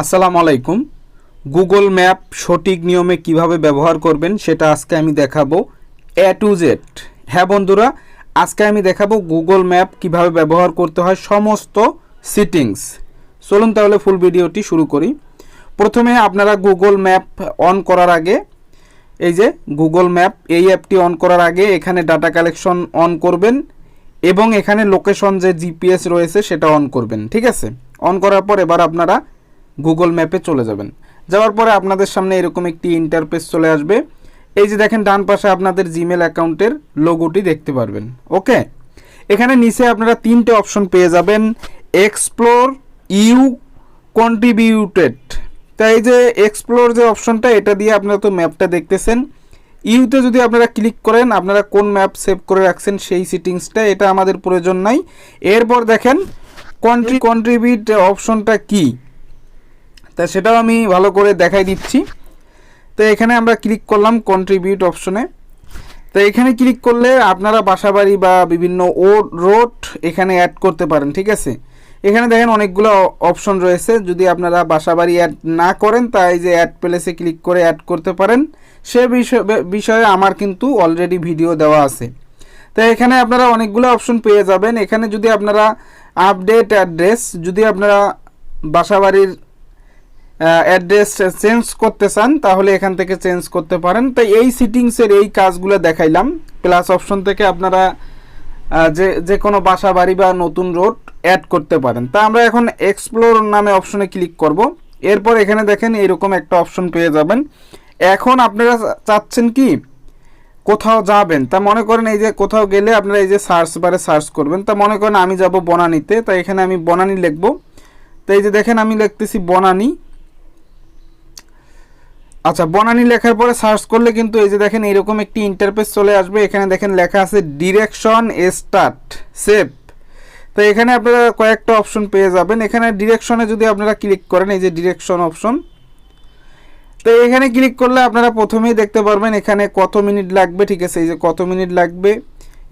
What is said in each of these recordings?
আসসালামু আলাইকুম। Google map সঠিক নিয়মে কীভাবে ব্যবহার করবেন সেটা আজকে আমি দেখাবো এ টু জেড। হ্যাঁ বন্ধুরা, আজকে আমি দেখাবো গুগল ম্যাপ কীভাবে ব্যবহার করতে হয় সমস্ত সিটিংস। চলুন তাহলে ফুল ভিডিওটি শুরু করি। প্রথমে আপনারা গুগল ম্যাপ অন করার আগে, এই যে গুগল ম্যাপ, এই অ্যাপটি অন করার আগে এখানে ডাটা কালেকশন অন করবেন এবং এখানে লোকেশন যে জিপিএস রয়েছে সেটা অন করবেন, ঠিক আছে? অন করার পর এবার আপনারা গুগল ম্যাপে চলে যাবেন। যাওয়ার পরে আপনাদের সামনে এরকম একটি ইন্টারফেস চলে আসবে। এই যে দেখেন, ডান পাশে আপনাদের জিমেল অ্যাকাউন্টের লোগোটি দেখতে পারবেন। ওকে? এখানে নিচে আপনারা তিনটে অপশন পেয়ে যাবেন। এক্সপ্লোর ইউ কন্ট্রিবিউটেড তাই এই যে এক্সপ্লোর যে অপশনটা এটা দিয়ে আপনারা তো ম্যাপটা দেখতেছেন। ইউতে যদি আপনারা ক্লিক করেন, আপনারা কোন ম্যাপ সেভ করে রাখছেন সেই সিটিংসটা এটা আমাদের প্রয়োজন নাই। এরপর দেখেন কন্ট্রি কন্ট্রিবিউট অপশনটা কি? তা সেটাও আমি ভালো করে দেখাই দিচ্ছি। তো এখানে আমরা ক্লিক করলাম কন্ট্রিবিউট অপশনে তো এখানে ক্লিক করলে আপনারা বাসাবাড়ি বা বিভিন্ন ও রোড এখানে অ্যাড করতে পারেন, ঠিক আছে? এখানে দেখেন অনেকগুলো অপশন রয়েছে। যদি আপনারা বাসাবাড়ি অ্যাড না করেন তাই যে অ্যাড প্লেসে ক্লিক করে অ্যাড করতে পারেন। সে বিষয় আমার কিন্তু অলরেডি ভিডিও দেওয়া আছে। তো এখানে আপনারা অনেকগুলো অপশন পেয়ে যাবেন। এখানে যদি আপনারা আপডেট অ্যাড্রেস যদি আপনারা বাসাবাড়ির অ্যাড্রেস চেঞ্জ করতে চান, তাহলে এখান থেকে চেঞ্জ করতে পারেন। তাই এই সিটিংসের এই কাজগুলো দেখাইলাম। প্লাস অপশন থেকে আপনারা যে যে কোনো বাসা, বাড়ি বা নতুন রোড অ্যাড করতে পারেন। তা আমরা এখন এক্সপ্লোর নামে অপশনে ক্লিক করব। এরপর এখানে দেখেন এরকম একটা অপশন পেয়ে যাবেন। এখন আপনারা চাচ্ছেন কি? কোথাও যাবেন। তা মনে করেন এই যে কোথাও গেলে আপনারা এই যে সার্চ বারে সার্চ করবেন। তা মনে করেন আমি যাব বনানীতে। তা এখানে আমি বনানী লিখব। তো এই যে দেখেন আমি লিখতেছি বনানী। আচ্ছা বনানী লেখার পরে সার্চ করলে কিন্তু এই যে দেখেন এরকম একটি ইন্টারফেস চলে আসবে। এখানে দেখেন লেখা আছে ডিরেকশন স্টার্ট সেভ তো এখানে আপনারা কয়েকটা অপশন পেয়ে যাবেন। এখানে ডিরেকশনে যদি আপনারা ক্লিক করেন, এই যে ডিরেকশন অপশন তো এখানে ক্লিক করলে আপনারা প্রথমেই দেখতে পারবেন এখানে কত মিনিট লাগবে, ঠিক আছে? এই যে কত মিনিট লাগবে।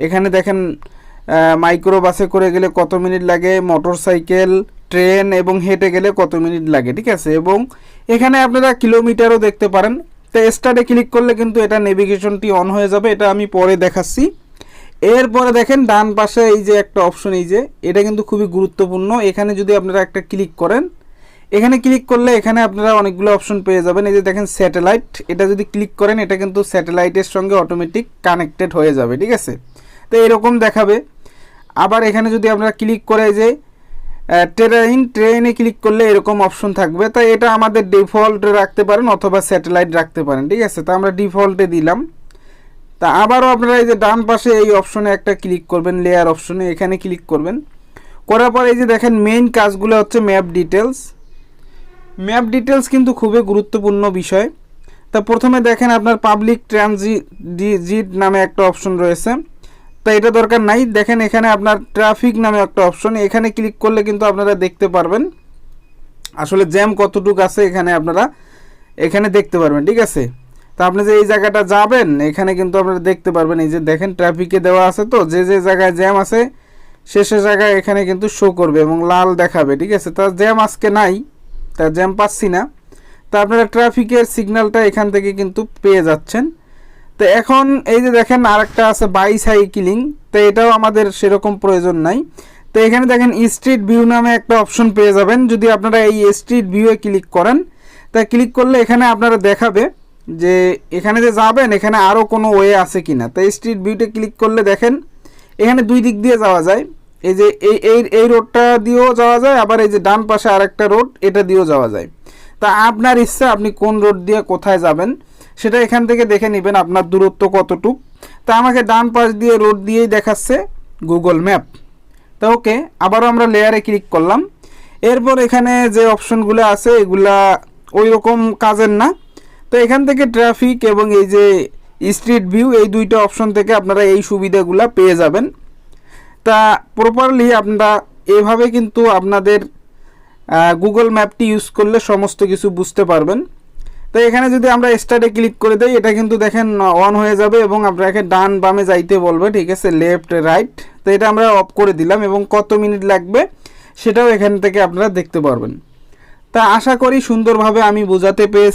এখানে দেখেন মাইক্রো বাসে করে গেলে কত মিনিট লাগে মোটর সাইকেল ট্রেন এবং হেঁটে গেলে কত মিনিট লাগে, ঠিক আছে? এবং এখানে আপনারা কিলোমিটারও দেখতে পারেন। তো স্টার্টে ক্লিক করলে কিন্তু এটা নেভিগেশনটি অন হয়ে যাবে, এটা আমি পরে দেখাচ্ছি। এরপরে দেখেন ডান পাশে এই যে একটা অপশন এই যে, এটা কিন্তু খুবই গুরুত্বপূর্ণ। এখানে যদি আপনারা একটা ক্লিক করেন, এখানে ক্লিক করলে এখানে আপনারা অনেকগুলো অপশন পেয়ে যাবেন। এই যে দেখেন স্যাটেলাইট এটা যদি ক্লিক করেন, এটা কিন্তু স্যাটেলাইটের সঙ্গে অটোমেটিক কানেক্টেড হয়ে যাবে, ঠিক আছে? তো এরকম দেখাবে। আবার এখানে যদি আপনারা ক্লিক করে যে ট্রেন, ট্রেনে ক্লিক করলে এরকম অপশন থাকবে। তাই এটা আমাদের ডিফল্টে রাখতে পারেন অথবা স্যাটেলাইট রাখতে পারেন, ঠিক আছে? তো আমরা ডিফল্টে দিলাম। তা আবারও আপনারা এই যে ডান পাশে এই অপশনে একটা ক্লিক করবেন লেয়ার অপশনে এখানে ক্লিক করবেন। করার পর এই যে দেখেন মেইন কাজগুলো হচ্ছে ম্যাপ ডিটেলস ম্যাপ ডিটেলস কিন্তু খুবই গুরুত্বপূর্ণ বিষয়। তা প্রথমে দেখেন আপনার পাবলিক ট্রানজিট নামে একটা অপশন রয়েছে। তা এটা দরকার নাই। দেখেন এখানে আপনার ট্রাফিক নামে একটা অপশন এখানে ক্লিক করলে কিন্তু আপনারা দেখতে পারবেন। আসলে জ্যাম কতটুকু আছে এখানে আপনারা এখানে দেখতে পারবেন, ঠিক আছে? তা আপনি যে এই জায়গাটা যাবেন, এখানে কিন্তু আপনারা দেখতে পারবেন। এই যে দেখেন ট্রাফিকে দেওয়া আছে তো, যে যে জায়গায় জ্যাম আছে, সে সে জায়গায় এখানে কিন্তু শো করবে এবং লাল দেখাবে, ঠিক আছে? তা জ্যাম আজকে নাই, তা জ্যাম পাচ্ছি না। তা আপনারা ট্রাফিকের সিগন্যালটা এখান থেকে কিন্তু পেয়ে যাচ্ছেন। তো এখন এই যে দেখেন আরেকটা আছে বাইসাইকেলিং তো এটাও আমাদের সেরকম প্রয়োজন নাই। তো এখানে দেখেন স্ট্রিট ভিউ নামে একটা অপশন পেয়ে যাবেন। যদি আপনারা এই স্ট্রিট ভিউয়ে ক্লিক করেন, তা ক্লিক করলে এখানে আপনারা দেখাবে যে এখানে যে যাবেন, এখানে আরও কোনো ওয়ে আছে কি না তো স্ট্রিট ভিউতে ক্লিক করলে দেখেন, এখানে দুই দিক দিয়ে যাওয়া যায়। এই যে এই এই এই রোডটা দিয়েও যাওয়া যায়, আবার এই যে ডান পাশে আরেকটা রোড এটা দিয়েও যাওয়া যায়। তা আপনার ইচ্ছা আপনি কোন রোড দিয়ে কোথায় যাবেন সেটা এখান থেকে দেখে নেবেন আপনার দূরত্ব কতটুক। তা আমাকে ডান পাশ দিয়ে রোড দিয়েই দেখাচ্ছে গুগল ম্যাপ। তা ওকে, আবারও আমরা লেয়ারে ক্লিক করলাম। এরপর এখানে যে অপশনগুলো আছে, এগুলা ওই রকম কাজের না। তো এখান থেকে ট্রাফিক এবং এই যে স্ট্রিট ভিউ এই দুইটা অপশন থেকে আপনারা এই সুবিধাগুলো পেয়ে যাবেন। তা প্রপারলি আপনারা এভাবে কিন্তু আপনাদের গুগল ম্যাপটি ইউজ করলে সমস্ত কিছু বুঝতে পারবেন। তো এখানে যদি আমরা স্টার্টে ক্লিক করে দেই, এটা কিন্তু দেখেন অন হয়ে যাবে এবং আপনাকে ডান বামে যাইতে বলবে, ঠিক আছে? লেফট রাইট তো এটা আমরা অফ করে দিলাম এবং কত মিনিট লাগবে সেটাও এখান থেকে আপনারা দেখতে পারবেন। তা আশা করি সুন্দরভাবে আমি বোঝাতে পেরেছি।